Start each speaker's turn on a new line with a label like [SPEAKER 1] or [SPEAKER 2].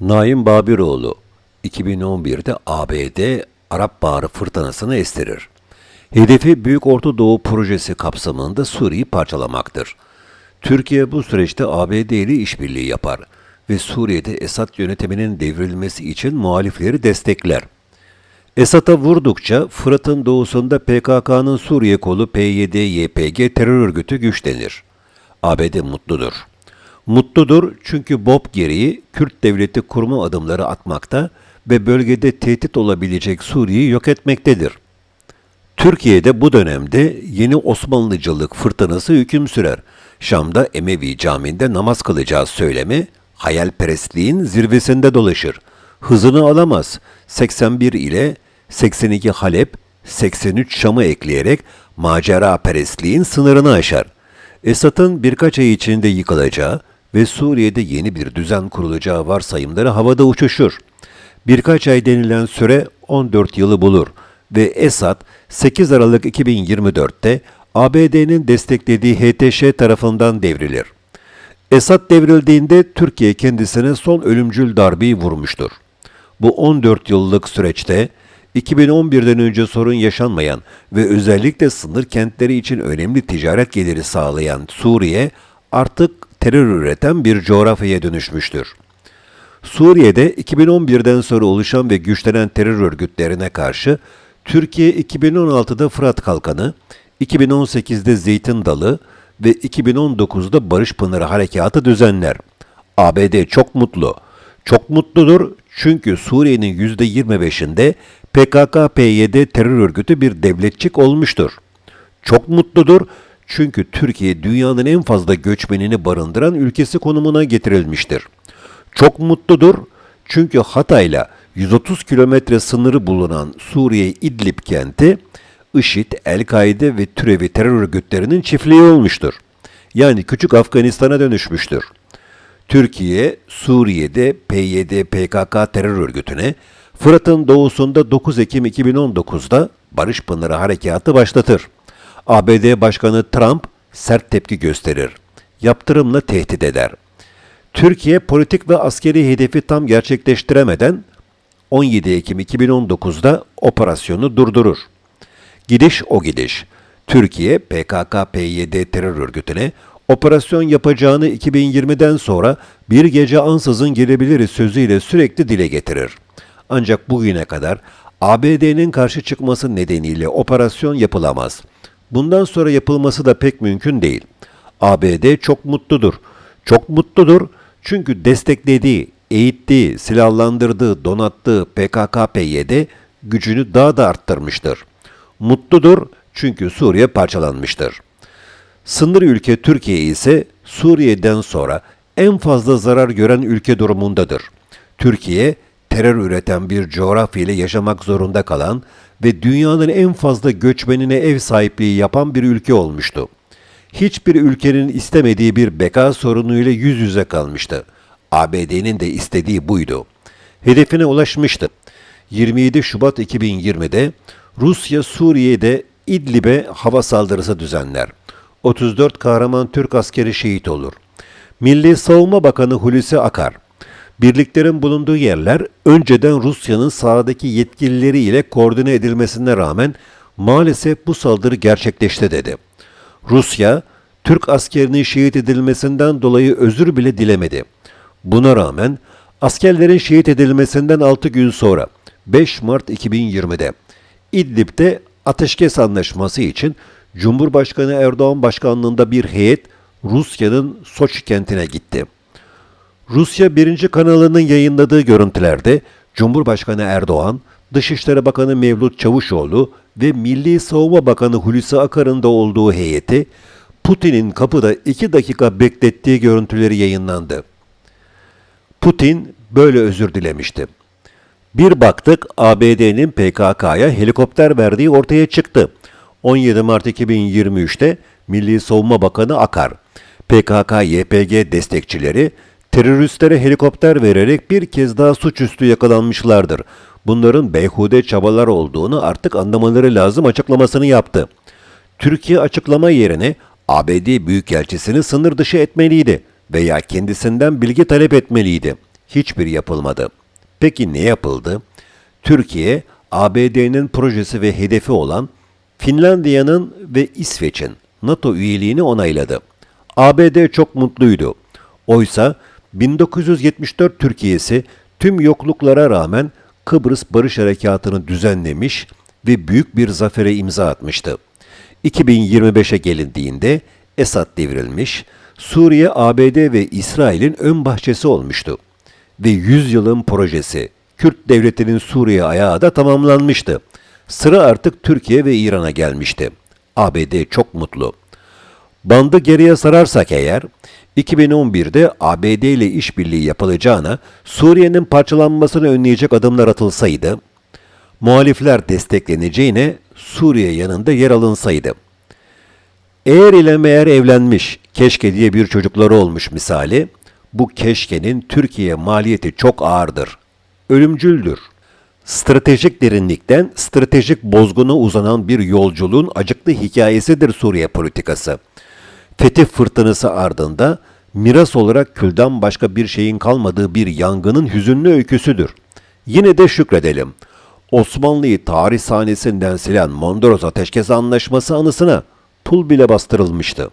[SPEAKER 1] Naim Babiroğlu 2011'de ABD Arap Baharı fırtınasını estirir. Hedefi Büyük Orta Doğu projesi kapsamında Suriye'yi parçalamaktır. Türkiye bu süreçte ABD ile işbirliği yapar ve Suriye'de Esad yönetiminin devrilmesi için muhalifleri destekler. Esad'a vurdukça Fırat'ın doğusunda PKK'nın Suriye kolu PYD-YPG terör örgütü güçlenir. ABD mutludur. Mutludur çünkü Bob gereği Kürt devleti kurma adımları atmakta ve bölgede tehdit olabilecek Suriye'yi yok etmektedir. Türkiye'de bu dönemde yeni Osmanlıcılık fırtınası hüküm sürer. Şam'da Emevi Camii'nde namaz kılacağız söylemi hayalperestliğin zirvesinde dolaşır. Hızını alamaz. 81 ile 82 Halep, 83 Şam'ı ekleyerek macera perestliğin sınırını aşar. Esad'ın birkaç ay içinde yıkılacağı ve Suriye'de yeni bir düzen kurulacağı varsayımları havada uçuşur. Birkaç ay denilen süre 14 yılı bulur ve Esad 8 Aralık 2024'te ABD'nin desteklediği HTŞ tarafından devrilir. Esad devrildiğinde Türkiye kendisine son ölümcül darbeyi vurmuştur. Bu 14 yıllık süreçte 2011'den önce sorun yaşanmayan ve özellikle sınır kentleri için önemli ticaret geliri sağlayan Suriye artık terör üreten bir coğrafyaya dönüşmüştür. Suriye'de 2011'den sonra oluşan ve güçlenen terör örgütlerine karşı Türkiye 2016'da Fırat Kalkanı, 2018'de Zeytin Dalı ve 2019'da Barış Pınarı Harekatı düzenler. ABD çok mutlu. Çok mutludur çünkü Suriye'nin %25'inde PKK-PYD terör örgütü bir devletçik olmuştur. Çok mutludur çünkü Türkiye dünyanın en fazla göçmenini barındıran ülkesi konumuna getirilmiştir. Çok mutludur çünkü Hatay'la 130 kilometre sınırı bulunan Suriye İdlib kenti, IŞİD, El-Kaide ve türevi terör örgütlerinin çiftliği olmuştur. Yani küçük Afganistan'a dönüşmüştür. Türkiye, Suriye'de PYD PKK terör örgütüne Fırat'ın doğusunda 9 Ekim 2019'da Barış Pınarı Harekatı başlatır. ABD Başkanı Trump sert tepki gösterir. Yaptırımla tehdit eder. Türkiye politik ve askeri hedefi tam gerçekleştiremeden 17 Ekim 2019'da operasyonu durdurur. Gidiş o gidiş. Türkiye PKK-PYD terör örgütüne operasyon yapacağını 2020'den sonra bir gece ansızın gelebiliriz sözüyle sürekli dile getirir. Ancak bugüne kadar ABD'nin karşı çıkması nedeniyle operasyon yapılamaz. Bundan sonra yapılması da pek mümkün değil. ABD çok mutludur. Çok mutludur çünkü desteklediği, eğittiği, silahlandırdığı, donattığı PKK-PYD gücünü daha da arttırmıştır. Mutludur çünkü Suriye parçalanmıştır. Sınır ülke Türkiye ise Suriye'den sonra en fazla zarar gören ülke durumundadır. Türkiye, terör üreten bir coğrafya ile yaşamak zorunda kalan ve dünyanın en fazla göçmenine ev sahipliği yapan bir ülke olmuştu. Hiçbir ülkenin istemediği bir beka sorunuyla yüz yüze kalmıştı. ABD'nin de istediği buydu. Hedefine ulaşmıştı. 27 Şubat 2020'de Rusya Suriye'de İdlib'e hava saldırısı düzenler. 34 kahraman Türk askeri şehit olur. Milli Savunma Bakanı Hulusi Akar, birliklerin bulunduğu yerler önceden Rusya'nın sahadaki yetkilileri ile koordine edilmesine rağmen maalesef bu saldırı gerçekleşti dedi. Rusya, Türk askerinin şehit edilmesinden dolayı özür bile dilemedi. Buna rağmen askerlerin şehit edilmesinden 6 gün sonra 5 Mart 2020'de İdlib'de ateşkes anlaşması için Cumhurbaşkanı Erdoğan başkanlığında bir heyet Rusya'nın Soçi kentine gitti. Rusya 1. kanalının yayınladığı görüntülerde Cumhurbaşkanı Erdoğan, Dışişleri Bakanı Mevlut Çavuşoğlu ve Milli Savunma Bakanı Hulusi Akar'ın da olduğu heyeti Putin'in kapıda 2 dakika beklettiği görüntüleri yayınlandı. Putin böyle özür dilemişti. Bir baktık ABD'nin PKK'ya helikopter verdiği ortaya çıktı. 17 Mart 2023'te Milli Savunma Bakanı Akar, PKK-YPG destekçileri teröristlere helikopter vererek bir kez daha suçüstü yakalanmışlardır. Bunların beyhude çabalar olduğunu artık anlamaları lazım açıklamasını yaptı. Türkiye açıklama yerine ABD Büyükelçisini sınır dışı etmeliydi veya kendisinden bilgi talep etmeliydi. hiçbir yapılmadı. Peki ne yapıldı? Türkiye, ABD'nin projesi ve hedefi olan Finlandiya'nın ve İsveç'in NATO üyeliğini onayladı. ABD çok mutluydu. Oysa 1974 Türkiye'si tüm yokluklara rağmen Kıbrıs Barış Harekatı'nı düzenlemiş ve büyük bir zafere imza atmıştı. 2025'e gelindiğinde Esad devrilmiş, Suriye, ABD ve İsrail'in ön bahçesi olmuştu. Ve 100 yılın projesi, Kürt devletinin Suriye ayağı da tamamlanmıştı. Sıra artık Türkiye ve İran'a gelmişti. ABD çok mutlu. Bandı geriye sararsak eğer, 2011'de ABD ile işbirliği yapılacağına Suriye'nin parçalanmasını önleyecek adımlar atılsaydı, muhalifler destekleneceğine Suriye yanında yer alınsaydı. Eğer ile meğer evlenmiş, keşke diye bir çocukları olmuş misali, bu keşkenin Türkiye maliyeti çok ağırdır. Ölümcüldür. Stratejik derinlikten stratejik bozguna uzanan bir yolculuğun acıklı hikayesidir Suriye politikası. Fetih fırtınası ardında miras olarak külden başka bir şeyin kalmadığı bir yangının hüzünlü öyküsüdür. Yine de şükredelim. Osmanlı'yı tarih sahnesinden silen Mondros Ateşkes Anlaşması anısına pul bile bastırılmıştı.